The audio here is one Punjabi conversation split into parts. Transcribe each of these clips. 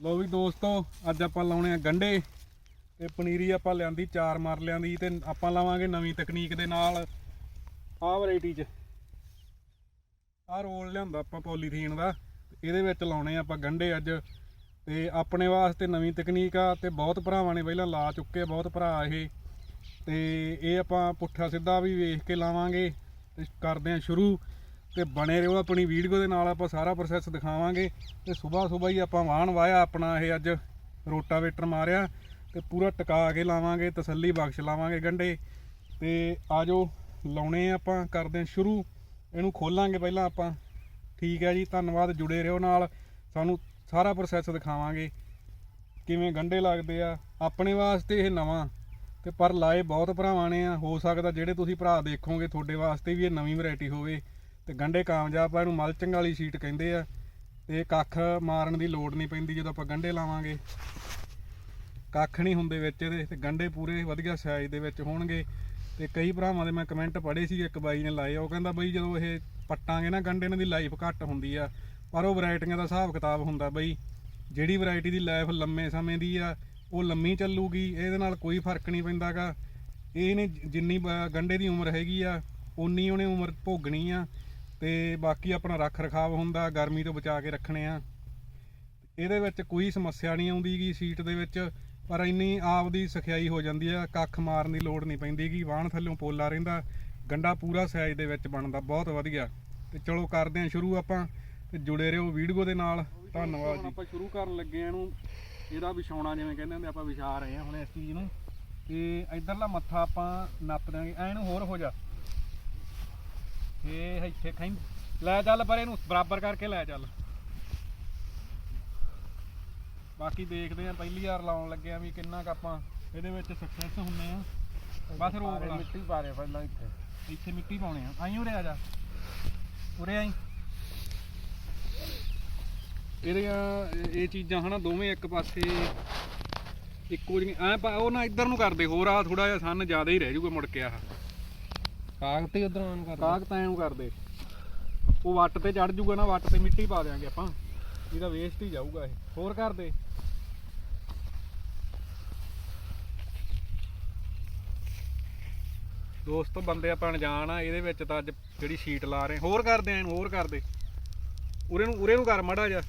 ਲੋ ਵੀ ਦੋਸਤੋ, ਅੱਜ ਆਪਾਂ ਲਾਉਣੇ ਆ ਗੰਡੇ ਤੇ ਪਨੀਰੀ ਆਪਾਂ ਲਿਆਂਦੀ, ਚਾਰ ਮਰ ਲਿਆਂਦੀ ਤੇ ਆਪਾਂ ਲਾਵਾਂਗੇ ਨਵੀਂ ਤਕਨੀਕ ਦੇ ਨਾਲ ਆਹ ਵੈਰਾਈਟੀ 'ਚ। ਆਹ ਰੋਲ ਲਿਆਂਦਾ ਆਪਾਂ ਪੋਲੀਥੀਨ ਦਾ। ਇਹਦੇ ਵਿੱਚ ਲਾਉਣੇ ਆ ਆਪਾਂ ਗੰਡੇ ਅੱਜ। ਤੇ ਆਪਣੇ ਵਾਸਤੇ ਨਵੀਂ ਤਕਨੀਕ ਆ ਤੇ ਬਹੁਤ ਭਰਾਵਾਂ ਨੇ ਪਹਿਲਾਂ ਲਾ ਚੁੱਕੇ ਬਹੁਤ ਭਰਾ ਇਹ। ਤੇ ਇਹ ਆਪਾਂ ਪੁੱਠਾ ਸਿੱਧਾ ਵੀ ਵੇਖ ਕੇ ਲਾਵਾਂਗੇ ਤੇ ਕਰਦੇ ਆ ਸ਼ੁਰੂ। ਤੇ ਬਣੇ ਰਹੋ ਆਪਣੀ ਵੀਡੀਓ ਦੇ ਨਾਲ ਆਪਾਂ ਸਾਰਾ ਪ੍ਰੋਸੈਸ ਦਿਖਾਵਾਂਗੇ। ਤੇ ਸਵੇਰ ਸਵੇਰ ਹੀ ਆਪਾਂ ਵਾਹਣ ਵਾਇਆ ਆਪਣਾ ਇਹ ਅੱਜ ਰੋਟਾਵੇਟਰ ਮਾਰਿਆ ਤੇ ਪੂਰਾ ਟਿਕਾ ਕੇ ਲਾਵਾਂਗੇ, ਤਸੱਲੀ ਬਖਸ਼ ਲਾਵਾਂਗੇ ਗੰਡੇ। ਤੇ ਆਜੋ ਲਾਉਣੇ ਆ ਆਪਾਂ, ਕਰਦੇ ਹਾਂ ਸ਼ੁਰੂ। ਇਹਨੂੰ ਖੋਲਾਂਗੇ ਪਹਿਲਾਂ ਆਪਾਂ। ਠੀਕ ਹੈ ਜੀ, ਧੰਨਵਾਦ, ਜੁੜੇ ਰਹੋ ਨਾਲ। ਸਾਨੂੰ ਸਾਰਾ ਪ੍ਰੋਸੈਸ ਦਿਖਾਵਾਂਗੇ। ਕਿਵੇਂ ਗੰਡੇ ਲੱਗਦੇ ਆ, ਆਪਣੇ ਵਾਸਤੇ ਇਹ ਨਵਾਂ। ਤੇ ਪਰ ਲਾਏ ਬਹੁਤ ਭਰਾਵਾਂ ਨੇ ਆ। ਹੋ ਸਕਦਾ ਜਿਹੜੇ ਤੁਸੀਂ ਭਰਾ ਦੇਖੋਗੇ, ਤੁਹਾਡੇ ਵਾਸਤੇ ਵੀ ਇਹ ਨਵੀਂ ਵੈਰਾਈਟੀ ਹੋਵੇ। ਤੇ ਗੰਡੇ ਕਾਮਯਾਬ ਆ, ਇਹਨੂੰ ਮਲਚਿੰਗ ਵਾਲੀ ਸ਼ੀਟ ਕਹਿੰਦੇ ਆ। ਤੇ ਕੱਖ ਮਾਰਨ ਦੀ ਲੋੜ ਨਹੀਂ ਪੈਂਦੀ, ਜਦੋਂ ਆਪਾਂ ਗੰਡੇ ਲਾਵਾਂਗੇ। ਕੱਖ ਨਹੀਂ ਹੁੰਦੇ ਵਿੱਚ ਇਹਦੇ, ਤੇ ਗੰਡੇ ਪੂਰੇ ਵਧੀਆ ਸਾਈਜ਼ ਦੇ ਵਿੱਚ ਹੋਣਗੇ। ਤੇ ਕਈ ਭਰਾਵਾਂ ਦੇ ਮੈਂ ਕਮੈਂਟ ਪੜ੍ਹੇ ਸੀ ਇੱਕ ਬਾਈ ਨੇ ਲਾਏ ਉਹ ਕਹਿੰਦਾ ਬਈ ਜਦੋਂ ਇਹ ਪੱਟਾਂਗੇ ਨਾ ਗੰਡੇ ਇਹਨਾਂ ਦੀ ਲਾਈਫ ਘੱਟ ਹੁੰਦੀ ਆ। ਪਰ ਉਹ ਵੈਰਾਈਟੀਆਂ ਦਾ ਹਿਸਾਬ ਕਿਤਾਬ ਹੁੰਦਾ ਬਈ, ਜਿਹੜੀ ਵੈਰਾਈਟੀ ਦੀ ਲਾਈਫ ਲੰਮੇ ਸਮੇਂ ਦੀ ਆ, ਉਹ ਲੰਮੀ ਚੱਲੂਗੀ, ਇਹਦੇ ਨਾਲ ਕੋਈ ਫ਼ਰਕ ਨਹੀਂ ਪੈਂਦਾਗਾ। ਇਹ ਨੇ ਜਿੰਨੀ ਬ- ਗੰਡੇ ਦੀ ਉਮਰ ਹੈਗੀ ਆ ਉਨੀ ਉਹਨੇ ਉਮਰ ਭੋਗਣੀ ਆ। ਤੇ ਬਾਕੀ ਆਪਣਾ ਰੱਖ ਰਖਾਵ ਹੁੰਦਾ, ਗਰਮੀ ਤੋਂ ਬਚਾ ਕੇ ਰੱਖਣੇ ਆ। ਇਹਦੇ ਵਿੱਚ ਕੋਈ ਸਮੱਸਿਆ ਨਹੀਂ ਆਉਂਦੀ ਗੀ ਸੀਟ ਦੇ ਵਿੱਚ, ਪਰ ਇੰਨੀ ਆਪ ਦੀ ਸਖਿਆਈ ਹੋ ਜਾਂਦੀ ਆ, ਕੱਖ ਮਾਰਨ ਦੀ ਲੋੜ ਨਹੀਂ ਪੈਂਦੀ ਗੀ, ਵਾਹਣ ਥੱਲੋਂ ਪੋਲਾ ਰਹਿੰਦਾ, ਗੰਡਾ ਪੂਰਾ ਸਾਈਜ਼ ਦੇ ਵਿੱਚ ਬਣਦਾ, ਬਹੁਤ ਵਧੀਆ। ਤੇ ਚਲੋ ਕਰਦੇ ਹਾਂ ਸ਼ੁਰੂ ਆਪਾਂ, ਤੇ ਜੁੜੇ ਰਹੋ ਵੀਡੀਓ ਦੇ ਨਾਲ, ਧੰਨਵਾਦ ਜੀ। ਆਪਾਂ ਸ਼ੁਰੂ ਕਰਨ ਲੱਗੇ ਆ ਇਹਨੂੰ, ਇਹਦਾ ਵਿਛਾਉਣਾ ਜਿਵੇਂ ਕਹਿੰਦੇ ਹੁੰਦੇ ਆਪਾਂ ਵਿਛਾ ਰਹੇ ਹਾਂ ਹੁਣ ਇਸ ਚੀਜ਼ ਨੂੰ। ਤੇ ਇਧਰਲਾ ਮੱਥਾ ਆਪਾਂ ਨੱਪ ਦਾਂਗੇ ਐ ਨੂੰ ਹੋਰ ਹੋ ਜਾ। ਇਹ ਇੱਥੇ ਖਾਈ ਲੈ ਚੱਲ ਪਰ ਇਹਨੂੰ ਬਰਾਬਰ ਕਰਕੇ ਲੈ ਚੱਲ। ਬਾਕੀ ਦੇਖਦੇ ਆ ਪਹਿਲੀ ਵਾਰ ਲਾਉਣ ਲੱਗੇ ਆ ਵੀ ਕਿੰਨਾ ਕੁ ਆਪਾਂ ਇਹਦੇ ਵਿੱਚ ਸਕਸੈਸ ਹੁੰਨੇ ਆ ਬਸ ਰੋਕ ਲਾ। ਮਿੱਟੀ ਪਾ ਰਹੇ ਪਹਿਲਾਂ ਇੱਥੇ। ਇੱਥੇ ਮਿੱਟੀ ਪਾਉਣੇ ਆ। ਆਈ ਉਰੇ ਆ ਜਾ। ਉਰੇ ਆਈ। ਇਹਦੀਆਂ ਇਹ- ਇਹ ਚੀਜ਼ਾਂ ਹਨਾ ਦੋਵੇਂ ਇੱਕ ਪਾਸੇ ਇੱਕੋ ਜਿਹੀਆਂ। ਐ ਉਹ ਨਾ ਇੱਧਰ ਨੂੰ ਕਰਦੇ ਹੋਰ ਆ ਥੋੜਾ ਜਿਹਾ ਸੰਨ ਜ਼ਿਆਦਾ ਹੀ ਰਹਿ ਜਾਊਗਾ ਮੁੜ ਕੇ ਆਹ। ਕਾਗਜ਼ ਤੇ ਉਧਰ ਆਨ ਕਰ ਕਾਗ ਤਾਂ ਐਂ ਕਰਦੇ। ਉਹ ਵੱਟ ਤੇ ਚੜ ਜਾਊਗਾ ਨਾ ਵੱਟ ਤੇ ਮਿੱਟੀ ਪਾ ਦਿਆਂਗੇ ਆਪਾਂ। ਇਹਦਾ ਵੇਸਟ ਹੀ ਜਾਊਗਾ ਇਹ। ਹੋਰ ਕਰਦੇ। ਦੋਸਤੋ ਬੰਦੇ ਆਪਾਂ ਅਣਜਾਣ ਆ ਇਹਦੇ ਵਿੱਚ ਤਾਂ ਅੱਜ ਜਿਹੜੀ ਸ਼ੀਟ ਲਾ ਰਹੇ। ਹੋਰ ਕਰਦੇ ਆ ਹੋਰ ਕਰਦੇ। ਉਰੇ ਨੂੰ ਉਰੇ ਨੂੰ ਕਰ ਮੜਾ ਜਾ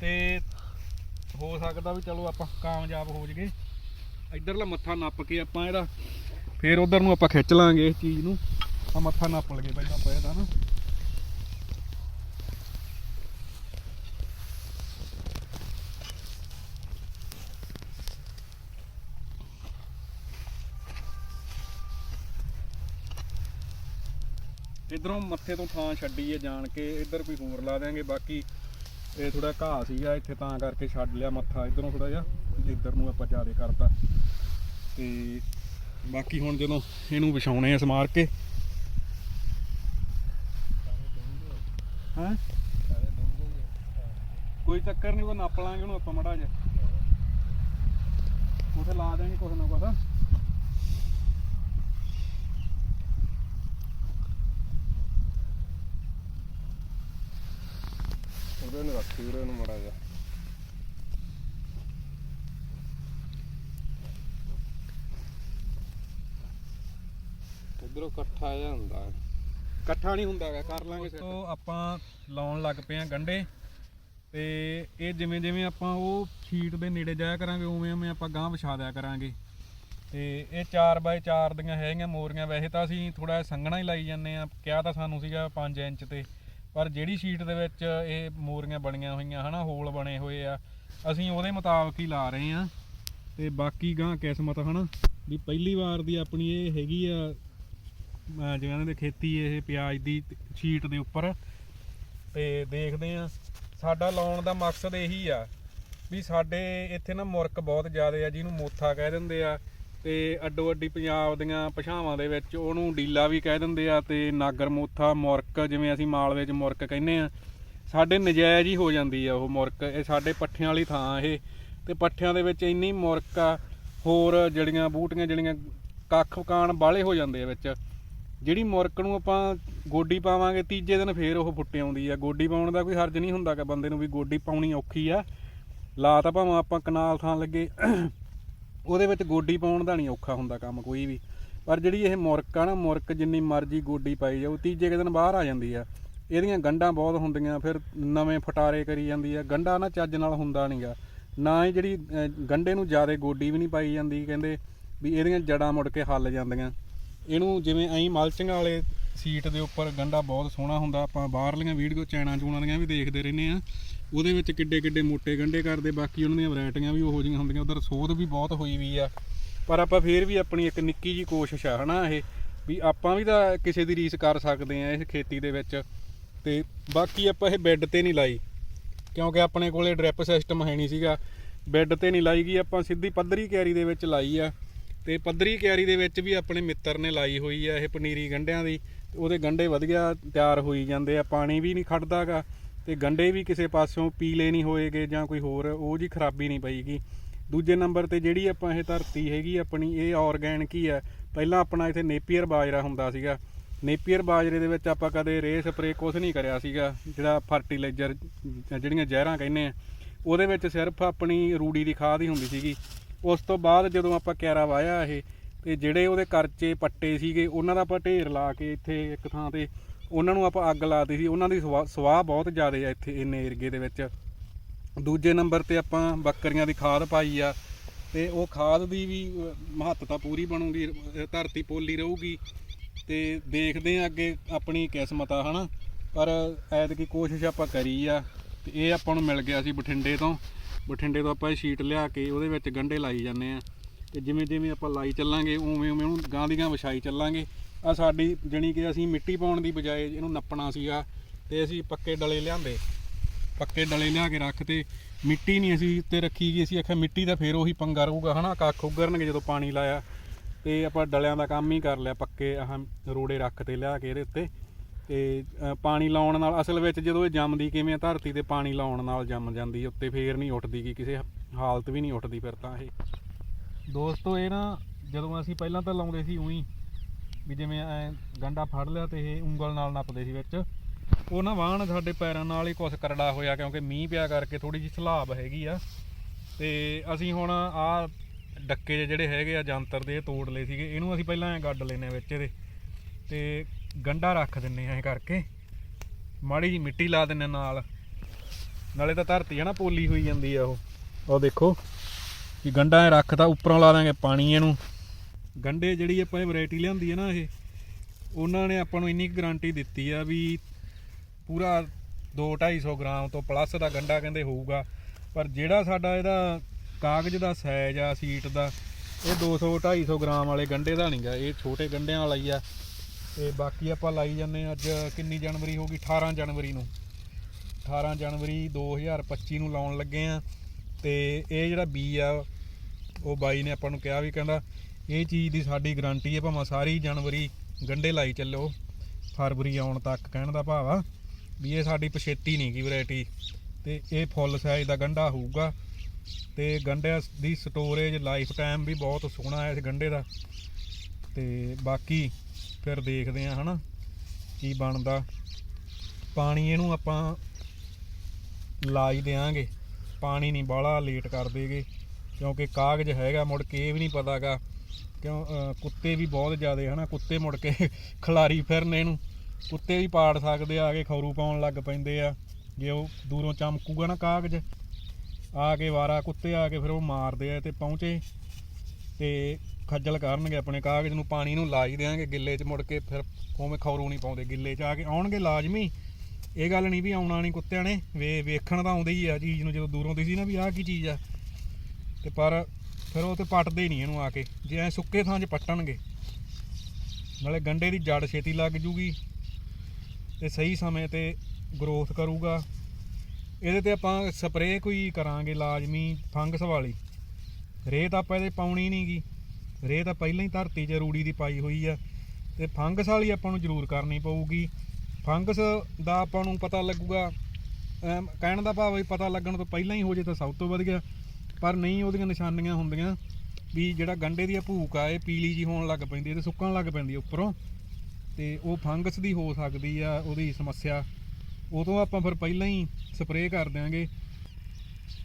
ਤੇ ਹੋ ਸਕਦਾ ਵੀ ਚਲੋ ਆਪਾਂ ਕਾਮਯਾਬ ਹੋ ਜਗੇ ਇਧਰਲਾ ਮੱਥਾ ਨੱਪ ਕੇ ਆਪਾਂ ਇਹਦਾ ਫੇਰ ਉਧਰ ਨੂੰ ਆਪਾਂ ਖਿੱਚ ਲਾਂਗੇ ਇਸ ਚੀਜ਼ ਨੂੰ। ਆ ਮੱਥਾ ਨੱਪ ਲਗੇ ਪਹਿਲਾਂ ਆਪਾਂ ਇਹਦਾ ਨਾ। ਇਧਰੋਂ ਮੱਥੇ ਤੋਂ ਥਾਂ ਛੱਡੀ ਹੈ ਜਾਣ ਕੇ, ਇੱਧਰ ਕੋਈ ਹੋਰ ਲਾ ਦਿਆਂਗੇ, ਬਾਕੀ ਇਹ ਥੋੜਾ ਘਾਹ ਸੀਗਾ, ਇੱਥੇ ਤਾਂ ਕਰਕੇ ਛੱਡ ਲਿਆ ਮੱਥਾ। ਇਧਰੋਂ ਥੋੜਾ ਜਿਹਾ ਇੱਧਰ ਨੂੰ ਆਪਾਂ ਜ਼ਿਆਦਾ ਕਰਤਾ। ਤੇ ਬਾਕੀ ਹੁਣ ਜਦੋਂ ਇਹਨੂੰ ਵਿਛਾਉਣੇ ਆ ਸਮਾਰ ਕੇ। ਹਾਂ? ਕੋਈ ਚੱਕਰ ਨਹੀਂ, ਉਹ ਨੱਪ ਲਾਂਗੇ ਉਹਨੂੰ ਆਪਾਂ ਮੜਾ ਜਿਹਾ। ਉਥੇ ਲਾ ਦੇਣਗੇ ਕੁਛ ਨਾ ਕੁਛ। ਉਹਦੇ ਨੂੰ ਰੱਖੀ ਉਰੇ ਨੂੰ ਮੜਾ ਜਾ ਇਧਰੋਂ ਇਕੱਠਾ ਜਿਹਾ ਹੁੰਦਾ ਹੈ। ਇਕੱਠਾ ਨਹੀਂ ਹੁੰਦਾਗਾ ਕਰ ਲਾਂਗੇ ਦੋਸਤੋ ਆਪਾਂ ਲਾਉਣ ਲੱਗ ਪਏ ਆ ਗੰਡੇ ਤੇ ਇਹ ਜਿਵੇਂ ਜਿਵੇਂ ਆਪਾਂ ਉਹ ਸ਼ੀਟ ਦੇ ਨੇੜੇ ਜਾਇਆ ਕਰਾਂਗੇ, ਉਵੇਂ ਉਵੇਂ ਆਪਾਂ ਗਾਂਹ ਵਿਛਾ ਦਿਆ ਕਰਾਂਗੇ। ਤੇ ਇਹ 4x4 ਦੀਆਂ ਹੈਗੀਆਂ ਮੋਰੀਆਂ। ਵੈਸੇ ਤਾਂ ਅਸੀਂ ਥੋੜਾ ਸੰਘਣਾ ਹੀ ਲਾਈ ਜਾਂਦੇ ਆ ਕਿਹਾ ਤਾਂ ਸਾਨੂੰ ਸੀਗਾ 5 ਇੰਚ ਤੇ। ਪਰ ਜਿਹੜੀ ਸ਼ੀਟ ਦੇ ਵਿੱਚ ਇਹ ਮੋਰੀਆਂ ਬਣੀਆਂ ਹੋਈਆਂ, ਹਨਾ, ਹੋਲ ਬਣੇ ਹੋਏ ਆ, ਅਸੀਂ ਉਹਦੇ ਮੁਤਾਬਕ ਹੀ ਲਾ ਰਹੇ ਆ ਤੇ ਬਾਕੀ ਗਾਂ ਕਿਸਮਤ, ਹਨਾ, ਵੀ ਪਹਿਲੀ ਵਾਰ ਦੀ ਆਪਣੀ ਇਹ ਹੈਗੀ ਆ ਜਿਵੇਂ ਇਹਨਾਂ ਦੇ ਖੇਤੀ ਇਹ ਪਿਆਜ਼ ਦੀ ਸ਼ੀਟ ਦੇ ਉੱਪਰ ਤੇ ਦੇਖਦੇ ਆ ਸਾਡਾ ਲਾਉਣ ਦਾ ਮਕਸਦ ਇਹੀ ਆ ਵੀ ਸਾਡੇ ਇੱਥੇ ਨਾ ਮੁਰਕ ਬਹੁਤ ਜ਼ਿਆਦਾ ਆ, ਜਿਹਨੂੰ ਮੋਥਾ ਕਹਿ ਦਿੰਦੇ ਆ ਤੇ ਅੱਡੋ ਅੱਡੀ ਪੰਜਾਬ ਦੀਆਂ ਭਾਸ਼ਾਵਾਂ ਦੇ ਵਿੱਚ ਉਹਨੂੰ ਡੀਲਾ ਵੀ ਕਹਿ ਦਿੰਦੇ ਆ ਤੇ ਨਾਗਰ ਮੋਥਾ, ਮੁਰਕ ਜਿਵੇਂ ਅਸੀਂ ਮਾਲਵੇ 'ਚ ਮੁਰਕ ਕਹਿੰਦੇ ਆ, ਸਾਡੇ ਨਜਾਇਜ਼ ਹੀ ਹੋ ਜਾਂਦੀ ਆ ਉਹ ਮੁਰਕ, ਇਹ ਸਾਡੇ ਪੱਠਿਆਂ ਵਾਲੀ ਥਾਂ ਇਹ ਤੇ ਪੱਠਿਆਂ ਦੇ ਵਿੱਚ ਇੰਨੀ ਮੁਰਕ ਆ, ਹੋਰ ਜੜੀਆਂ ਬੂਟੀਆਂ, ਜਿਹੜੀਆਂ ਕੱਖ ਕਾਣ ਬਾਲੇ ਹੋ ਜਾਂਦੇ ਆ ਵਿੱਚ। ਜਿਹੜੀ ਮੁਰਕ ਨੂੰ ਆਪਾਂ ਗੋਡੀ ਪਾਵਾਂਗੇ, ਤੀਜੇ ਦਿਨ ਫੇਰ ਉਹ ਫੁੱਟ ਆਉਂਦੀ ਆ। ਗੋਡੀ ਪਾਉਣ ਦਾ ਕੋਈ ਹਰਜ ਨਹੀਂ ਹੁੰਦਾ ਕਿ ਬੰਦੇ ਨੂੰ ਵੀ ਗੋਡੀ ਪਾਉਣੀ ਔਖੀ ਆ। ਲਾ ਤਾਂ ਭਾਵੇਂ ਆਪਾਂ ਕਨਾਲ ਥਾਂ ਲੱਗੇ, ਉਹਦੇ ਵਿੱਚ ਗੋਡੀ ਪਾਉਣ ਦਾ ਨਹੀਂ ਔਖਾ ਹੁੰਦਾ ਕੰਮ ਕੋਈ ਵੀ। ਪਰ ਜਿਹੜੀ ਇਹ ਮੁਰਕ ਆ ਨਾ ਮੁਰਕ ਜਿੰਨੀ ਮਰਜ਼ੀ ਗੋਡੀ ਪਾਈ ਜਾਓ, ਤੀਜੇ ਕੁ ਦਿਨ ਬਾਹਰ ਆ ਜਾਂਦੀ ਆ। ਇਹਦੀਆਂ ਗੰਢਾਂ ਬਹੁਤ ਹੁੰਦੀਆਂ, ਫਿਰ ਨਵੇਂ ਫਟਾਰੇ ਕਰੀ ਜਾਂਦੀ ਆ। ਗੰਢਾ ਨਾ ਚੱਜ ਨਾਲ ਹੁੰਦਾ ਨਹੀਂਗਾ ਨਾ ਹੀ ਜਿਹੜੀ ਗੰਢੇ ਨੂੰ ਜ਼ਿਆਦਾ ਗੋਡੀ ਵੀ ਨਹੀਂ ਪਾਈ ਜਾਂਦੀ, ਕਹਿੰਦੇ ਵੀ ਇਹਦੀਆਂ ਜੜਾਂ ਮੁੜ ਕੇ ਹੱਲ ਜਾਂਦੀਆਂ। ਇਹਨੂੰ ਜਿਵੇਂ ਐਂ ਮਲਚਿੰਗ ਵਾਲੇ ਸੀਟ ਦੇ ਉੱਪਰ ਗੰਢਾ ਬਹੁਤ ਸੋਹਣਾ ਹੁੰਦਾ, ਆਪਾਂ ਬਾਹਰਲੀਆਂ ਵੀਡੀਓ ਚੈਣਾ ਚੂਣਾਂ ਦੀਆਂ ਵੀ ਦੇਖਦੇ ਰਹਿੰਦੇ ਆ ਉਹਦੇ ਵਿੱਚ ਕਿੱਡੇ ਕਿੱਡੇ ਮੋਟੇ ਗੰਢੇ ਕਰਦੇ, ਬਾਕੀ ਉਹਨਾਂ ਦੀਆਂ ਵੈਰਾਈਟੀਆਂ ਵੀ ਉਹੋ ਜਿਹੀਆਂ ਹੁੰਦੀਆਂ, ਉਧਰ ਸੋਧ ਵੀ ਬਹੁਤ ਹੋਈ ਵੀ ਆ। ਪਰ ਆਪਾਂ ਫੇਰ ਵੀ ਆਪਣੀ ਇੱਕ ਨਿੱਕੀ ਜੀ ਕੋਸ਼ਿਸ਼ ਆ, ਹਨਾ ਇਹ, ਵੀ ਆਪਾਂ ਵੀ ਤਾਂ ਕਿਸੇ ਦੀ ਰੀਸ ਕਰ ਸਕਦੇ ਆ ਇਸ ਖੇਤੀ ਦੇ ਵਿੱਚ। ਤੇ ਬਾਕੀ ਆਪਾਂ ਇਹ ਬੈੱਡ ਤੇ ਨਹੀਂ ਲਾਈ, ਕਿਉਂਕਿ ਆਪਣੇ ਕੋਲੇ ਡ੍ਰਿਪ ਸਿਸਟਮ ਹੈ ਨਹੀਂ ਸੀਗਾ। ਬੈੱਡ ਤੇ ਨਹੀਂ ਲਾਈ ਗਈ, ਆਪਾਂ ਸਿੱਧੀ ਪੱਧਰੀ ਕਿਆਰੀ ਦੇ ਵਿੱਚ ਲਾਈ ਆ। ਤੇ ਪੱਧਰੀ ਕਿਆਰੀ ਦੇ ਵਿੱਚ ਵੀ ਆਪਣੇ ਮਿੱਤਰ ਨੇ ਲਾਈ ਹੋਈ ਆ ਇਹ ਪਨੀਰੀ ਗੰਢਿਆਂ ਦੀ। ਤੇ ਉਹਦੇ ਗੰਢੇ ਵਧੀਆ ਤਿਆਰ ਹੋਈ ਜਾਂਦੇ ਆ, ਪਾਣੀ ਵੀ ਨਹੀਂ ਖੜਦਾਗਾ। ਤੇ ਗੰਢੇ ਵੀ ਕਿਸੇ ਪਾਸਿਓਂ ਪੀਲੇ ਨਹੀਂ ਹੋਏਗੇ ਜਾਂ ਕੋਈ ਹੋਰ, ਉਹ ਜੀ ਖਰਾਬੀ ਨਹੀਂ ਪਈਗੀ। ਦੂਜੇ ਨੰਬਰ ਤੇ ਜਿਹੜੀ ਆਪਾਂ ਇਹ ਧਰਤੀ ਹੈਗੀ ਆਪਣੀ, ਇਹ ਆਰਗੈਨਿਕ ਹੀ ਆ। ਪਹਿਲਾਂ ਆਪਣਾ ਇੱਥੇ ਨੇਪੀਅਰ ਬਾਜਰਾ ਹੁੰਦਾ ਸੀਗਾ। ਨੇਪੀਅਰ ਬਾਜਰੇ ਦੇ ਵਿੱਚ ਆਪਾਂ ਕਦੇ ਰੇ ਸਪਰੇ ਕੁਝ ਨਹੀਂ ਕਰਿਆ ਸੀਗਾ। ਜਿਹੜਾ ਫਰਟੀਲਾਈਜ਼ਰ, ਜਿਹੜੀਆਂ ਜ਼ਹਿਰਾਂ ਕਹਿੰਦੇ ਆ, ਉਹਦੇ ਵਿੱਚ ਸਿਰਫ ਆਪਣੀ ਰੂੜੀ ਦੀ ਖਾਦ ਹੀ ਹੁੰਦੀ ਸੀਗੀ। ਉਸ ਤੋਂ ਬਾਅਦ ਜਦੋਂ ਆਪਾਂ ਕਿਆਰਾ ਵਾਇਆ ਇਹ, ਤੇ ਜਿਹੜੇ ਉਹਦੇ ਕਰਚੇ ਪੱਟੇ ਸੀਗੇ, ਉਹਨਾਂ ਦਾ ਆਪਾਂ ਢੇਰ ਲਾ ਕੇ ਇੱਥੇ ਇੱਕ ਥਾਂ ਤੇ ਉਹਨਾਂ ਨੂੰ ਆਪਾਂ ਅੱਗ ਲਾਤੀ ਸੀ। ਉਹਨਾਂ ਦੀ ਸਵਾ- ਸਵਾਹ ਬਹੁਤ ਜ਼ਿਆਦਾ ਆ ਇੱਥੇ ਇੰਨੇ ਏਰੀਏ ਦੇ ਵਿੱਚ। ਦੂਜੇ ਨੰਬਰ ਤੇ ਆਪਾਂ ਬੱਕਰੀਆਂ ਦੀ ਖਾਦ ਪਾਈ ਆ, ਤੇ ਉਹ ਖਾਦ ਦੀ ਵੀ ਮਹੱਤਤਾ ਪੂਰੀ ਬਣੂਗੀ ਧਰਤੀ ਪੋਲੀ ਰਹੂਗੀ। ਤੇ ਦੇਖਦੇ ਆ ਅੱਗੇ ਆਪਣੀ ਕਿਸਮਤ ਆ, ਹਨਾ? ਪਰ ਐਤਕੀ ਕੋਸ਼ਿਸ਼ ਆਪਾਂ ਕਰੀ ਆ, ਤੇ ਇਹ ਆਪਾਂ ਨੂੰ ਮਿਲ ਗਿਆ ਸੀ ਬਠਿੰਡੇ ਤੋਂ। ਬਠਿੰਡੇ ਤੋਂ ਆਪਾਂ ਸ਼ੀਟ ਲਿਆ ਕੇ ਉਹਦੇ ਵਿੱਚ ਗੰਢੇ ਲਾਈ ਜਾਂਦੇ ਆ। ਤੇ ਜਿਵੇਂ ਜਿਵੇਂ ਆਪਾਂ ਲਾਈ ਚੱਲਾਂਗੇ, ਉਵੇਂ ਉਵੇਂ ਉਹਨੂੰ ਗਾਂ ਦੀ ਗਾਂ ਵਿਛਾਈ ਚੱਲਾਂਗੇ। ਆ ਸਾਡੀ ਜਣੀ ਕਿ ਅਸੀਂ ਮਿੱਟੀ ਪਾਉਣ ਦੀ ਬਜਾਏ ਇਹਨੂੰ ਨੱਪਣਾ ਸੀਗਾ ਤੇ ਅਸੀਂ ਪੱਕੇ ਡਲੇ ਲਿਆਂਦੇ। ਪੱਕੇ ਡਲੇ ਲਿਆ ਕੇ ਰੱਖ ਤੇ ਮਿੱਟੀ ਨਹੀਂ ਅਸੀਂ ਉੱਤੇ ਰੱਖੀ ਗਈ, ਅਸੀਂ ਆਖਿਆ ਮਿੱਟੀ ਦਾ ਫੇਰ ਉਹੀ ਪੰਗਾ ਰਹੂਗਾ, ਹਨਾ? ਕੱਖ ਉੱਗਰਨਗੇ ਜਦੋਂ ਪਾਣੀ ਲਾਇਆ। ਤੇ ਆਪਾਂ ਡਲਿਆਂ ਦਾ ਕੰਮ ਹੀ ਕਰ ਲਿਆ, ਪੱਕੇ ਆਹ ਰੋੜੇ ਰੱਖ ਤੇ ਲਿਆ ਕੇ ਇਹਦੇ ਉੱਤੇ। ਤੇ ਪਾਣੀ ਲਾਉਣ ਨਾਲ, ਅਸਲ ਵਿੱਚ ਜਦੋਂ ਇਹ ਜੰਮਦੀ ਕਿਵੇਂ ਆ, ਧਰਤੀ ਤੇ ਪਾਣੀ ਲਾਉਣ ਨਾਲ ਜੰਮ ਜਾਂਦੀ ਉੱਤੇ ਫੇਰ ਨਹੀਂ ਉੱਠਦੀ ਗੀ, ਕਿਸੇ ਹਾਲਤ ਵੀ ਨਹੀਂ ਉੱਠਦੀ ਫਿਰ ਤਾਂ ਇਹ। ਦੋਸਤੋ, ਇਹ ਨਾ ਜਦੋਂ ਅਸੀਂ ਪਹਿਲਾਂ ਤਾਂ ਲਾਉਂਦੇ ਸੀ ਉਹੀ, ਵੀ ਜਿਵੇਂ ਐ ਗੰਡਾ ਫੜ ਲਿਆ ਤੇ ਇਹ ਉਂਗਲ ਨਾਲ ਨੱਪਦੇ ਸੀ ਵਿੱਚ। ਉਹ ਨਾ ਵਾਹਣ ਸਾਡੇ ਪੈਰਾਂ ਨਾਲ ਹੀ ਕੁਛ ਕਰੜਾ ਹੋਇਆ, ਕਿਉਂਕਿ ਮੀਂਹ ਪਿਆ ਕਰਕੇ ਥੋੜੀ ਜਿਹੀ ਸਲਾਬ ਹੈਗੀ ਆ। ਤੇ ਅਸੀਂ ਹੁਣ ਆ ਡੱਕੇ ਜਿਹੇ ਜਿਹੜੇ ਹੈਗੇ ਆ, ਜੰਤਰ ਦੇ ਤੋੜ ਲਏ ਸੀਗੇ, ਇਹਨੂੰ ਅਸੀਂ ਪਹਿਲਾਂ ਐ ਗੱਡ ਲੈਨੇ ਆ ਵਿੱਚ ਇਹਦੇ। ਤੇ ਗੰਡਾ ਰੱਖ ਦਿੰਨੇ ਆ ਇਹ ਕਰਕੇ। ਮਾੜੀ ਜੀ ਮਿੱਟੀ ਲਾ ਦਿੰਨੇ ਨਾਲ। ਨਾਲੇ ਤਾਂ ਧਰਤੀ ਹੈ ਨਾ, ਪੋਲੀ ਹੋਈ ਜਾਂਦੀ ਆ ਉਹ। ਉਹ ਦੇਖੋ ਕਿ ਗੰਡਾ ਐ ਰੱਖਤਾ ਉੱਪਰੋਂ ਲਾ ਦਾਂਗੇ ਪਾਣੀ ਇਹਨੂੰ। ਗੰਡੇ ਜਿਹੜੀ ਆਪਾਂ ਇਹ ਵੈਰਾਈਟੀ ਲਿਆਂਦੀ ਹੈ ਨਾ ਇਹ, ਉਹਨਾਂ ਨੇ ਆਪਾਂ ਨੂੰ ਇੰਨੀ ਗਾਰੰਟੀ ਦਿੱਤੀ ਆ ਵੀ ਪੂਰਾ 2-250 ਗ੍ਰਾਮ ਤੋਂ ਪਲੱਸ ਦਾ ਗੰਡਾ ਕਹਿੰਦੇ ਹੋਊਗਾ। ਪਰ ਜਿਹੜਾ ਸਾਡਾ ਇਹਦਾ ਕਾਗਜ਼ ਦਾ ਸਾਈਜ਼ ਆ, ਸੀਟ ਦਾ, ਇਹ 200-250 ਗ੍ਰਾਮ ਵਾਲੇ ਗੰਡੇ ਦਾ ਨਹੀਂਗਾ ਇਹ ਛੋਟੇ ਗੰਡਿਆਂ ਵਾਲਾ ਹੀ ਆ। ਤੇ ਬਾਕੀ ਆਪਾਂ ਲਾਈ ਜਾਂਦੇ ਹਾਂ ਅੱਜ ਕਿੰਨੀ ਜਨਵਰੀ ਹੋ ਗਈ? 18 ਜਨਵਰੀ ਨੂੰ। 18 ਜਨਵਰੀ 2025 ਨੂੰ ਲਾਉਣ ਲੱਗੇ ਆ ਤੇ ਇਹ ਜਿਹੜਾ ਬੀ ਆ, ਉਹ ਬਾਈ ਨੇ ਆਪਾਂ ਨੂੰ ਕਿਹਾ ਵੀ ਕਹਿੰਦਾ, ਇਹ ਚੀਜ਼ ਦੀ ਸਾਡੀ ਗਾਰੰਟੀ ਹੈ ਭਾਵੇਂ ਸਾਰੀ ਜਨਵਰੀ ਗੰਡੇ ਲਾਈ ਚੱਲੋ, ਫਰਵਰੀ ਆਉਣ ਤੱਕ ਕਹਿਣ ਦਾ ਭਾਵ ਆ, ਵੀ ਇਹ ਸਾਡੀ ਪਛੇਤੀ ਨਹੀਂ ਗੀ ਵੈਰਾਈਟੀ। ਤੇ ਇਹ ਫੁੱਲ ਸਾਈਜ਼ ਦਾ ਗੰਡਾ ਹੋਊਗਾ। ਤੇ ਗੰਡਿਆਂ ਦੀ ਸਟੋਰੇਜ ਲਾਈਫ ਟਾਈਮ ਵੀ ਬਹੁਤ ਸੋਹਣਾ ਹੈ ਇਸ ਗੰਡੇ ਦਾ। ਤੇ ਬਾਕੀ ਫਿਰ ਦੇਖਦੇ ਆ ਹਨਾ ਕੀ ਬਣਦਾ। ਪਾਣੀ ਇਹਨੂੰ ਆਪਾਂ ਲਾ ਹੀ ਦੇਾਂਗੇ ਪਾਣੀ ਨਹੀਂ ਬਾਹਲਾ ਲੇਟ ਕਰ ਦੇਗੇ ਕਿਉਂਕਿ ਕਾਗਜ਼ ਹੈਗਾ, ਮੁੜ ਕੇ ਇਹ ਵੀ ਨਹੀਂ ਪਤਾਗਾ। ਕਿਉਂ ਕੁੱਤੇ ਵੀ ਬਹੁਤ ਜ਼ਿਆਦੇ ਹਨਾ, ਕੁੱਤੇ ਮੁੜ ਕੇ ਖਿਲਾਰੀ ਫਿਰਨ ਇਹਨੂੰ। ਕੁੱਤੇ ਵੀ ਪਾੜ ਸਕਦੇ ਆ ਕੇ ਖੌਰੂ ਪਾਉਣ ਲੱਗ ਪੈਂਦੇ ਆ। ਜੇ ਉਹ ਦੂਰੋਂ ਚਮਕੂਗਾ ਨਾ ਕਾਗਜ਼, ਆ ਕੇ ਵਾਰਾ ਕੁੱਤੇ ਆ ਕੇ ਫਿਰ ਉਹ ਮਾਰਦੇ ਆ ਤੇ ਪਹੁੰਚੇ। ਤੇ ਖੱਜਲ ਕਰਨਗੇ ਆਪਣੇ ਕਾਗਜ਼ ਨੂੰ, ਪਾਣੀ ਨੂੰ ਲਾਜ ਦੇਾਂਗੇ ਗਿੱਲੇ 'ਚ ਮੁੜ ਕੇ, ਫਿਰ ਉਵੇਂ ਖੌਰੂ ਨਹੀਂ ਪਾਉਂਦੇ, ਗਿੱਲੇ 'ਚ ਆ ਕੇ ਆਉਣਗੇ ਲਾਜ਼ਮੀ। ਇਹ ਗੱਲ ਨਹੀਂ ਵੀ ਆਉਣਾ ਨਹੀਂ ਕੁੱਤਿਆਂ ਨੇ, ਵੇ ਵੇਖਣ ਤਾਂ ਆਉਂਦੇ ਹੀ ਆ ਚੀਜ਼ ਨੂੰ ਜਦੋਂ ਦੂਰੋਂ ਸੀ ਨਾ ਵੀ ਆਹ ਕੀ ਚੀਜ਼ ਆ। ਤੇ ਪਰ ਫਿਰ ਉਹ ਤੇ ਪੱਟਦੇ ਨਹੀਂ ਇਹਨੂੰ ਆ ਕੇ, ਜੇ ਐ ਸੁੱਕੇ ਥਾਂ 'ਚ ਪੱਟਣਗੇ। ਨਾਲੇ ਗੰਡੇ ਦੀ ਜੜ ਛੇਤੀ ਲੱਗ ਜੂਗੀ, ਤੇ ਸਹੀ ਸਮੇਂ ਤੇ ਗਰੋਥ ਕਰੂਗਾ। ਇਹਦੇ ਤੇ ਆਪਾਂ ਸਪਰੇਅ ਕੋਈ ਕਰਾਂਗੇ ਲਾਜ਼ਮੀ, ਫੰਗਸ ਵਾਲੀ। ਰੇਤ ਆਪਾਂ ਇਹਦੇ ਪਾਉਣੀ ਨਹੀਂਗੀ ਰੇਹ ਤਾਂ ਪਹਿਲਾਂ ਹੀ ਧਰਤੀ 'ਚ ਰੂੜੀ ਦੀ ਪਾਈ ਹੋਈ ਆ ਤੇ ਫੰਗਸ ਵਾਲੀ ਆਪਾਂ ਨੂੰ ਜ਼ਰੂਰ ਕਰਨੀ ਪਊਗੀ। ਫੰਗਸ ਦਾ ਆਪਾਂ ਨੂੰ ਪਤਾ ਲੱਗੂਗਾ ਕਹਿਣ ਦਾ ਭਾਵ ਹੈ ਪਤਾ ਲੱਗਣ ਤੋਂ ਪਹਿਲਾਂ ਹੀ ਹੋ ਜੇ ਤਾਂ ਸਭ ਤੋਂ ਵਧੀਆ, ਪਰ ਨਹੀਂ ਉਹਦੀਆਂ ਨਿਸ਼ਾਨੀਆਂ ਹੁੰਦੀਆਂ ਵੀ ਜਿਹੜਾ ਗੰਡੇ ਦੀ ਭੂਕ ਆ, ਇਹ ਪੀਲੀ ਜੀ ਹੋਣ ਲੱਗ ਪੈਂਦੀ ਹੈ ਤੇ ਸੁੱਕਣ ਲੱਗ ਪੈਂਦੀ ਉੱਪਰੋਂ। ਤੇ ਉਹ ਫੰਗਸ ਦੀ ਹੋ ਸਕਦੀ ਆ, ਉਹਦੀ ਸਮੱਸਿਆ। ਉਦੋਂ ਆਪਾਂ ਫਿਰ ਪਹਿਲਾਂ ਹੀ ਸਪਰੇਅ ਕਰ ਦਿਆਂਗੇ।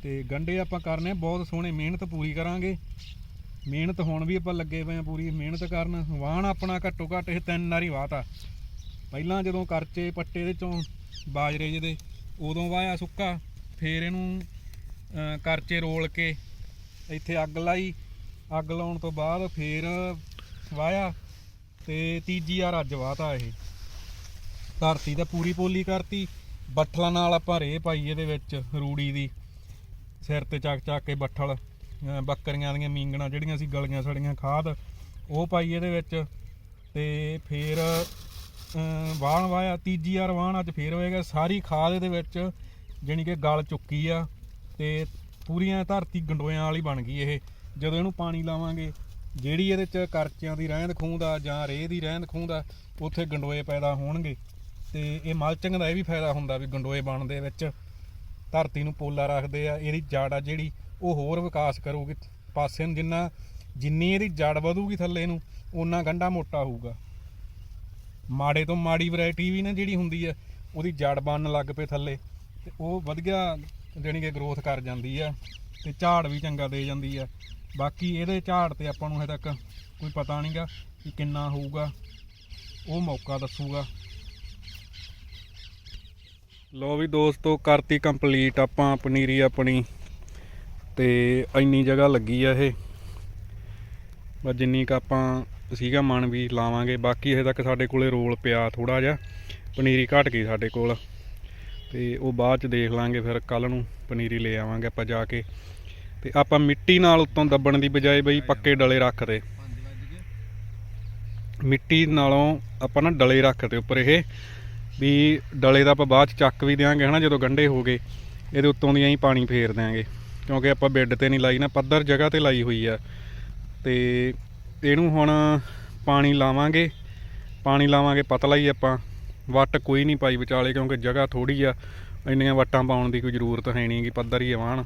ਤੇ ਗੰਡੇ ਆਪਾਂ ਕਰਨੇ ਬਹੁਤ ਸੋਹਣੇ ਮਿਹਨਤ ਪੂਰੀ ਕਰਾਂਗੇ। ਮਿਹਨਤ ਹੁਣ ਵੀ ਆਪਾਂ ਲੱਗੇ ਪਏ ਆ ਪੂਰੀ, ਮਿਹਨਤ ਕਰਨ, ਵਾਹਣ ਆਪਣਾ ਘੱਟੋ ਘੱਟ ਇਹ ਤਿੰਨ ਵਾਰੀ ਵਾਹਤਾ ਪਹਿਲਾਂ ਜਦੋਂ ਕਰਚੇ ਪੱਟੇ ਦੇ ਚੋਂ ਬਾਜਰੇ ਜਿਹਦੇ, ਉਦੋਂ ਵਾਇਆ ਸੁੱਕਾ, ਫੇਰ ਇਹਨੂੰ ਕਰਚੇ ਰੋਲ ਕੇ ਇੱਥੇ ਅੱਗ ਲਾਈ। ਅੱਗ ਲਾਉਣ ਤੋਂ ਬਾਅਦ ਫੇਰ ਵਾਇਆ ਤੇ ਤੀਜੀ ਵਾਰ ਅੱਜ ਵਾਹਤਾ ਇਹ। ਧਰਤੀ ਤਾਂ ਪੂਰੀ ਪੋਲੀ ਕਰਤੀ। ਬੱਠਲਾਂ ਨਾਲ ਆਪਾਂ ਰੇਹ ਪਾਈ ਇਹਦੇ ਵਿੱਚ ਰੂੜੀ ਦੀ, ਸਿਰ ਤੇ ਚੱਕ ਚੱਕ ਕੇ ਬੱਠਲ। ਬੱਕਰੀਆਂ ਦੀਆਂ ਮੀਂਗਣਾ ਜਿਹੜੀਆਂ ਸੀ, ਗਲੀਆਂ ਸੜੀਆਂ ਖਾਦ, ਉਹ ਪਾਈ ਇਹਦੇ ਵਿੱਚ ਤੇ ਫੇਰ, ਅਹ ਵਾਹਣ ਵਾਇਆ, ਤੀਜੀ ਵਾਰ ਵਾਹਣ ਅੱਜ ਫੇਰ ਹੋਏਗਾ। ਸਾਰੀ ਖਾਦ ਇਹਦੇ ਵਿੱਚ ਜਾਣੀ ਕਿ ਗਲ ਚੁੱਕੀ ਆ ਤੇ ਪੂਰੀਆਂ ਧਰਤੀ ਗੰਡੋਇਆਂ ਵਾਲੀ ਬਣ ਗਈ ਇਹ। ਜਦੋਂ ਇਹਨੂੰ ਪਾਣੀ ਲਾਵਾਂਗੇ, ਜਿਹੜੀ ਇਹਦੇ ਚ ਕਰਚਿਆਂ ਦੀ ਰਹਿੰਦ ਖੂੰਦ ਆ ਜਾਂ ਰੇਹ ਦੀ ਰਹਿੰਦ ਖੂੰਦ ਆ, ਉੱਥੇ ਗੰਡੋਏ ਪੈਦਾ ਹੋਣਗੇ। ਤੇ ਇਹ ਮਲਚਿੰਗ ਦਾ ਇਹ ਵੀ ਫਾਇਦਾ ਹੁੰਦਾ ਵੀ ਗੰਡੋਏ ਬਣਦੇ ਵਿੱਚ ਧਰਤੀ ਨੂੰ ਪੋਲਾ ਰੱਖਦੇ ਆ, ਇਹਦੀ ਜੜ ਆ ਜਿਹੜੀ ਉਹ ਹੋਰ ਵਿਕਾਸ ਕਰੂਗੀ। ਪਾਸੇ ਨੂੰ ਜਿੰਨਾ ਜਿੰਨੀ ਇਹਦੀ ਜੜ ਵਧੂਗੀ ਥੱਲੇ ਨੂੰ, ਓਨਾ ਗੰਡਾ ਮੋਟਾ ਹੋਊਗਾ। ਮਾੜੇ ਤੋਂ ਮਾੜੀ ਵੈਰਾਈਟੀ ਵੀ ਨਾ ਜਿਹੜੀ ਹੁੰਦੀ ਆ, ਉਹਦੀ ਜੜ ਬਣਨ ਲੱਗ ਪਏ ਥੱਲੇ। ਤੇ ਉਹ ਵਧੀਆ ਜਾਣੀ ਕਿ ਗਰੋਥ ਕਰ ਜਾਂਦੀ ਆ ਤੇ ਝਾੜ ਵੀ ਚੰਗਾ ਦੇ ਜਾਂਦੀ ਆ। ਬਾਕੀ ਇਹਦੇ ਝਾੜ ਤੇ ਆਪਾਂ ਨੂੰ ਹਜੇ ਤੱਕ ਕੋਈ ਪਤਾ ਨਹੀਂਗਾ ਕਿ ਕਿੰਨਾ ਹੋਊਗਾ। ਉਹ ਮੌਕਾ ਦੱਸੂਗਾ। ਲੋ ਵੀ ਦੋਸਤੋ, ਕਰਤੀ ਕੰਪਲੀਟ ਆਪਾਂ ਪਨੀਰੀ ਆਪਣੀ। ਤੇ ਇੰਨੀ ਜਗ੍ਹਾ ਲੱਗੀ ਆ ਇਹ। ਬਸ ਜਿੰਨੀ ਕ ਆਪਾਂ ਸੀਗਾ ਮਨ ਵੀ ਲਾਵਾਂਗੇ, ਬਾਕੀ ਹਜੇ ਤੱਕ ਸਾਡੇ ਕੋਲੇ ਰੋਲ ਪਿਆ ਥੋੜਾ ਜਿਹਾ, ਪਨੀਰੀ ਘਟ ਗਈ ਸਾਡੇ ਕੋਲ। ਤੇ ਉਹ ਬਾਅਦ ਚ ਦੇਖ ਲਾਂਗੇ ਫਿਰ ਕੱਲ ਨੂੰ ਪਨੀਰੀ ਲੈ ਆਵਾਂਗੇ ਆਪਾਂ ਜਾ ਕੇ। ਤੇ ਆਪਾਂ ਮਿੱਟੀ ਨਾਲ ਉੱਤੋਂ ਦੱਬਣ ਦੀ ਬਜਾਏ ਬਈ ਪੱਕੇ ਡਲੇ ਰੱਖਦੇ ਮਿੱਟੀ ਨਾਲੋਂ ਆਪਾਂ ਨਾ ਡਲੇ ਰੱਖਦੇ ਉੱਪਰ ਇਹ, ਵੀ ਡਲੇ ਦਾ ਆਪਾਂ ਬਾਅਦ ਚ ਚੱਕ ਵੀ ਦਿਆਂਗੇ ਹਨਾ ਜਦੋਂ ਗੰਢੇ ਹੋ ਗਏ, ਇਹਦੇ ਉੱਤੋਂ ਦੀ ਹੀ ਪਾਣੀ ਫੇਰ ਦਿਆਂਗੇ। ਕਿਉਂਕਿ ਆਪਾਂ ਬੈੱਡ ਤੇ ਨਹੀਂ ਲਾਈ ਨਾ, ਪੱਧਰ ਜਗ੍ਹਾ ਤੇ ਲਾਈ ਹੋਈ ਆ। ਤੇ ਇਹਨੂੰ ਹੁਣ ਪਾਣੀ ਲਾਵਾਂਗੇ ਪਾਣੀ ਲਾਵਾਂਗੇ ਪਤਲਾ ਹੀ ਆਪਾਂ। ਵੱਟ ਕੋਈ ਨਹੀਂ ਪਾਈ ਵਿਚਾਲੇ, ਕਿਉਂਕਿ ਜਗ੍ਹਾ ਥੋੜੀ ਆ। ਇੰਨੀਆਂ ਵੱਟਾਂ ਪਾਉਣ ਦੀ ਕੋਈ ਜ਼ਰੂਰਤ ਹੈ ਨਹੀਂ ਕਿ ਪੱਧਰ ਹੀ ਆ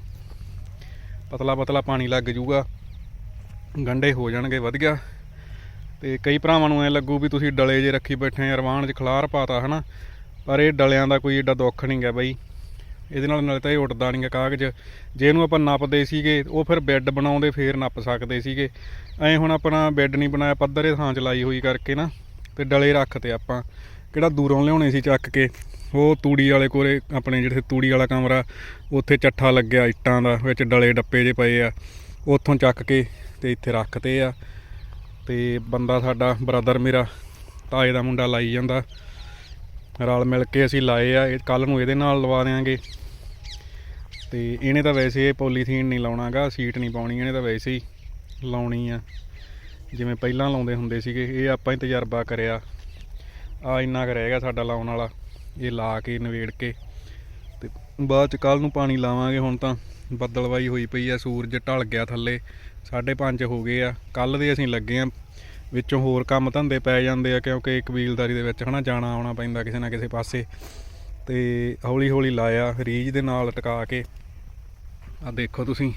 ਪਤਲਾ ਪਤਲਾ ਪਾਣੀ ਲੱਗ ਜੂਗਾ। ਗੰਢੇ ਹੋ ਜਾਣਗੇ ਵਧੀਆ ਤੇ ਕਈ ਭਰਾਵਾਂ ਨੂੰ ਐ ਲੱਗੂ ਵੀ ਤੁਸੀਂ ਡਲੇ ਜੇ ਰੱਖੀ ਬੈਠੇ ਆ, ਰਵਾਨ 'ਚ ਖਲਾਰ ਪਾਤਾ, ਹਨਾ? ਪਰ ਇਹ ਡਲਿਆਂ ਦਾ ਕੋਈ ਏਡਾ ਦੁੱਖ ਨਹੀਂ ਗਿਆ ਬਈ। ਇਹਦੇ ਨਾਲ ਨਾਲੇ ਤਾਂ ਇਹ ਉੱਡਦਾ ਨਹੀਂ ਗਾ ਕਾਗਜ਼। ਜੇ ਇਹਨੂੰ ਆਪਾਂ ਨੱਪਦੇ ਸੀਗੇ, ਉਹ ਫਿਰ ਬੈੱਡ ਬਣਾਉਂਦੇ ਫੇਰ ਨੱਪ ਸਕਦੇ ਸੀਗੇ। ਐ ਹੁਣ ਆਪਣਾ ਬੈੱਡ ਨਹੀਂ ਬਣਾਇਆ, ਪੱਧਰੇ ਥਾਂ 'ਚ ਲਾਈ ਹੋਈ ਕਰਕੇ ਨਾ, ਤੇ ਡਲੇ ਰੱਖਤੇ ਆਪਾਂ। ਕਿਹੜਾ ਦੂਰੋਂ ਲਿਆਉਣੇ ਸੀ ਚੱਕ ਕੇ, ਉਹ ਤੂੜੀ ਵਾਲੇ ਕੋਲੇ, ਆਪਣੇ ਜਿਹੜੇ ਤੂੜੀ ਵਾਲਾ ਕਮਰਾ, ਉੱਥੇ ਚੱਠਾ ਲੱਗਿਆ ਇੱਟਾਂ ਦਾ, ਵਿੱਚ ਡਲੇ ਡੱਪੇ ਜੇ ਪਏ ਆ। ਉੱਥੋਂ ਚੱਕ ਕੇ ਤੇ ਇੱਥੇ ਰੱਖਤੇ ਆ। ਤੇ ਬੰਦਾ ਸਾਡਾ ਬ੍ਰਦਰ ਮੇਰਾ, ਤਾਏ ਦਾ ਮੁੰਡਾ ਲਾਈ ਜਾਂਦਾ। ਰਲ ਮਿਲ ਕੇ ਅਸੀਂ ਲਾਏ ਆ, ਇਹ ਕੱਲ ਨੂੰ ਇਹਦੇ ਨਾਲ ਲਵਾ ਦੇਾਂਗੇ ਤੇ ਇਹਨੇ ਤਾਂ ਵੈਸੇ ਇਹ ਪੋਲੀਥੀਨ ਨਹੀਂ ਲਾਉਣਾਗਾ, ਸੀਟ ਨਹੀਂ ਪਾਉਣੀ, ਇਹਨੇ ਤਾਂ ਵੈਸੇ ਹੀ ਲਾਉਣੀ ਆ। ਜਿਵੇਂ ਪਹਿਲਾਂ ਲਾਉਂਦੇ ਹੁੰਦੇ ਸੀਗੇ, ਇਹ ਆਪਾਂ ਹੀ ਤਜਰਬਾ ਕਰਿਆ। ਆ ਇੰਨਾ ਕੁ ਰਹਿ ਗਿਆ ਸਾਡਾ ਲਾਉਣ ਵਾਲਾ, ਇਹ ਲਾ ਕੇ ਨਵੇੜ ਕੇ। ਤੇ ਬਾਅਦ ਚ ਕੱਲ ਨੂੰ ਪਾਣੀ ਲਾਵਾਂਗੇ, ਹੁਣ ਤਾਂ ਬੱਦਲਵਾਈ ਹੋਈ ਪਈ ਆ, ਸੂਰਜ ਢਲ ਗਿਆ ਥੱਲੇ 5:30 ਹੋ ਗਏ ਆ। ਕੱਲ ਦੇ ਅਸੀਂ ਲੱਗੇ ਆ ਵਿੱਚੋਂ ਹੋਰ ਕੰਮ ਧੰਦੇ ਪੈ ਜਾਂਦੇ ਆ, ਕਿਉਂਕਿ ਕਬੀਲਦਾਰੀ ਦੇ ਵਿੱਚ ਹਨਾ ਜਾਣਾ ਆਉਣਾ ਪੈਂਦਾ ਕਿਸੇ ਨਾ ਕਿਸੇ ਪਾਸੇ। ਤੇ ਹੌਲੀ ਹੌਲੀ ਲਾਇਆ ਰੀਜ ਦੇ ਨਾਲ ਟਿਕਾ ਕੇ। ਆ ਦੇਖੋ ਤੁਸੀਂ,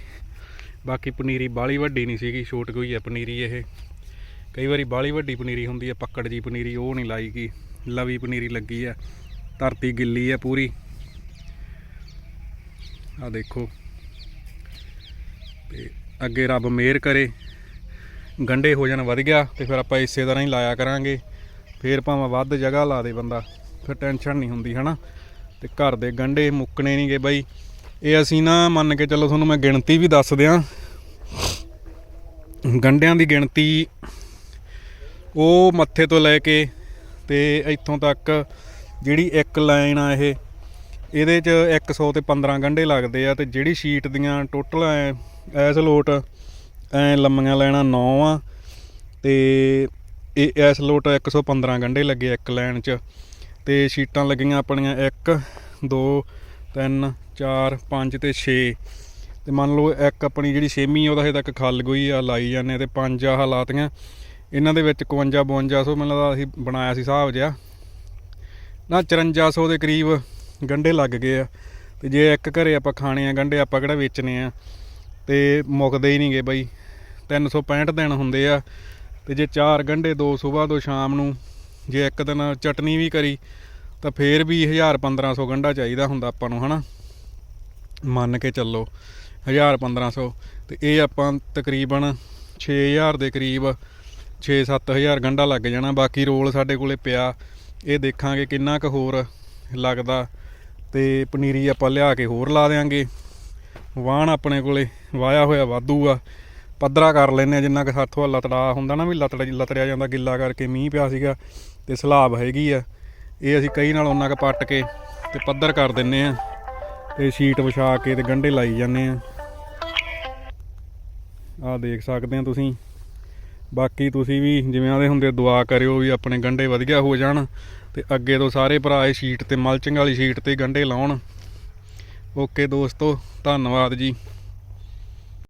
ਬਾਕੀ ਪਨੀਰੀ ਬਾਲੀ ਵੱਡੀ ਨਹੀਂ ਸੀਗੀ, ਛੋਟ ਗਈ ਹੈ ਪਨੀਰੀ ਇਹ। ਕਈ ਵਾਰੀ ਬਾਲੀ ਵੱਡੀ ਪਨੀਰੀ ਹੁੰਦੀ ਹੈ ਪੱਕੜ ਜੀ ਪਨੀਰੀ, ਉਹ ਨਹੀਂ ਲਾਈ ਗਈ। ਲਵੀ ਪਨੀਰੀ ਲੱਗੀ ਹੈ ਧਰਤੀ ਗਿੱਲੀ ਹੈ ਪੂਰੀ। ਆ ਦੇਖੋ। ਤੇ ਅੱਗੇ ਰੱਬ ਮਿਹਰ ਕਰੇ। ਗੰਡੇ ਹੋ ਜਾਣ, ਵਧ ਗਿਆ ਤੇ ਫਿਰ ਆਪਾਂ ਇਸੇ ਤਰ੍ਹਾਂ ਹੀ ਲਾਇਆ ਕਰਾਂਗੇ। ਫੇਰ ਭਾਵੇਂ ਵੱਧ ਜਗ੍ਹਾ ਲਾ ਦੇ ਬੰਦਾ, ਫਿਰ ਟੈਨਸ਼ਨ ਨਹੀਂ ਹੁੰਦੀ, ਹਨਾ? ਤੇ ਘਰ ਦੇ ਗੰਡੇ ਮੁੱਕਣੇ ਨਹੀਂਗੇ ਬਾਈ। ਇਹ ਅਸੀਂ ਨਾ ਮੰਨ ਕੇ ਚੱਲੋ ਤੁਹਾਨੂੰ ਮੈਂ ਗਿਣਤੀ ਵੀ ਦੱਸ ਦਿਆਂ। ਗੰਡਿਆਂ ਦੀ ਗਿਣਤੀ ਉਹ ਮੱਥੇ ਤੋਂ ਲੈ ਕੇ ਤੇ ਇੱਥੋਂ ਤੱਕ ਜਿਹੜੀ ਇੱਕ ਲਾਈਨ ਆ ਇਹ, ਇਹਦੇ 'ਚ 100 ਤੇ 15 ਗੰਢੇ ਲੱਗਦੇ ਆ ਤੇ ਜਿਹੜੀ ਸ਼ੀਟ ਦੀਆਂ ਟੋਟਲ ਐ, ਐਸ ਲੋਟ ਐ ਲੰਮੀਆਂ ਲੈਣਾ 9 ਆ ਤੇ ਇਹ ਇਸ ਲੋਟ 115 ਗੰਢੇ ਲੱਗੇ ਇੱਕ ਲਾਈਨ 'ਚ। ਤੇ ਸ਼ੀਟਾਂ ਲੱਗੀਆਂ ਆਪਣੀਆਂ 1 2 3 4 5 ਤੇ 6 ਤੇ ਮੰਨ ਲਓ ਇੱਕ ਆਪਣੀ ਜਿਹੜੀ ਛੇਵੀਂ ਉਹਦਾ ਹਜੇ ਤੱਕ ਖੱਲ ਗਈ ਆ, ਲਾਈ ਜਾਂਦੇ ਤੇ ਪੰਜ ਆਹ ਲਾਤੀਆਂ। ਇਹਨਾਂ ਦੇ ਵਿੱਚ 51 5200 ਮੈਨੂੰ ਲੱਗਦਾ ਅਸੀਂ ਬਣਾਇਆ ਸੀ ਹਿਸਾਬ ਜਿਆ ਨਾ 5400 ਦੇ ਕਰੀਬ ਗੰਡੇ ਲੱਗ ਗਏ ਆ। ਤੇ ਜੇ ਇੱਕ ਘਰੇ ਆਪਾਂ ਖਾਣੇ ਆ ਗੰਡੇ ਆਪਾਂ ਕਿਹੜਾ ਵੇਚਣੇ ਆ? ਤੇ ਮੁੱਕਦੇ ਹੀ ਨਹੀਂਗੇ ਬਾਈ। 365 ਦਿਨ ਹੁੰਦੇ ਆ ਤੇ ਜੇ ਚਾਰ ਗੰਢੇ ਦੋ ਸਵੇਰ ਤੋਂ ਸ਼ਾਮ ਨੂੰ ਜੇ ਇੱਕ ਦਿਨ ਚਟਨੀ ਵੀ ਕਰੀ, ਤਾਂ ਫੇਰ ਵੀ 1000 1500 ਗੰਢਾ ਚਾਹੀਦਾ ਹੁੰਦਾ ਆਪਾਂ ਨੂੰ, ਹਨਾ? ਮੰਨ ਕੇ ਚੱਲੋ 1000 1500 ਤੇ ਇਹ ਆਪਾਂ ਤਕਰੀਬਨ 6000 ਦੇ ਕਰੀਬ 6-7000 ਗੰਢਾ ਲੱਗ ਜਾਣਾ। ਬਾਕੀ ਰੋਲ ਸਾਡੇ ਕੋਲੇ ਪਿਆ। ਇਹ ਦੇਖਾਂਗੇ ਕਿੰਨਾ ਕੁ ਹੋਰ ਲੱਗਦਾ। ਤੇ ਪਨੀਰੀ ਆਪਾਂ ਲਿਆ ਕੇ ਹੋਰ ਲਾ ਦੇਾਂਗੇ ਵਾਹਣ ਆਪਣੇ ਕੋਲੇ ਵਾਇਆ ਹੋਇਆ ਵਾਧੂ ਆ। ਪੱਧਰਾ ਕਰ ਲੈਨੇ ਆ, ਜਿੰਨਾ ਕੁ ਸਾਥੋਂ ਲਤੜਾ ਹੁੰਦਾ ਨਾ ਵੀ ਲਤੜ ਲਤੜਿਆ ਜਾਂਦਾ, ਗਿੱਲਾ ਕਰਕੇ ਮੀਂਹ ਪਿਆ ਸੀਗਾ ਤੇ ਸਲਾਬ ਹੈਗੀ ਆ। ਇਹ ਅਸੀਂ ਕਈ ਨਾਲ ਉਹਨਾਂ ਕ ਪੱਟ ਕੇ ਤੇ ਪੱਧਰ ਕਰ ਦਿੰਨੇ ਆ ਤੇ ਸ਼ੀਟ ਵਿਛਾ ਕੇ ਤੇ ਗੰਢੇ ਲਾਈ ਜਾਂਦੇ ਆ। ਆਹ ਦੇਖ ਸਕਦੇ ਆ ਤੁਸੀਂ। ਬਾਕੀ ਤੁਸੀਂ ਵੀ ਜਿਵੇਂ ਆਦੇ ਹੁੰਦੇ ਦੁਆ ਕਰਿਓ ਵੀ ਆਪਣੇ ਗੰਢੇ ਵਧੀਆ ਹੋ ਜਾਣ ਤੇ ਅੱਗੇ ਤੋਂ ਸਾਰੇ ਭਰਾ ਇਹ ਸ਼ੀਟ ਤੇ ਮਲਚਿੰਗ ਵਾਲੀ ਸ਼ੀਟ ਤੇ ਗੰਢੇ ਲਾਉਣ। ਓਕੇ ਦੋਸਤੋ, ਧੰਨਵਾਦ ਜੀ।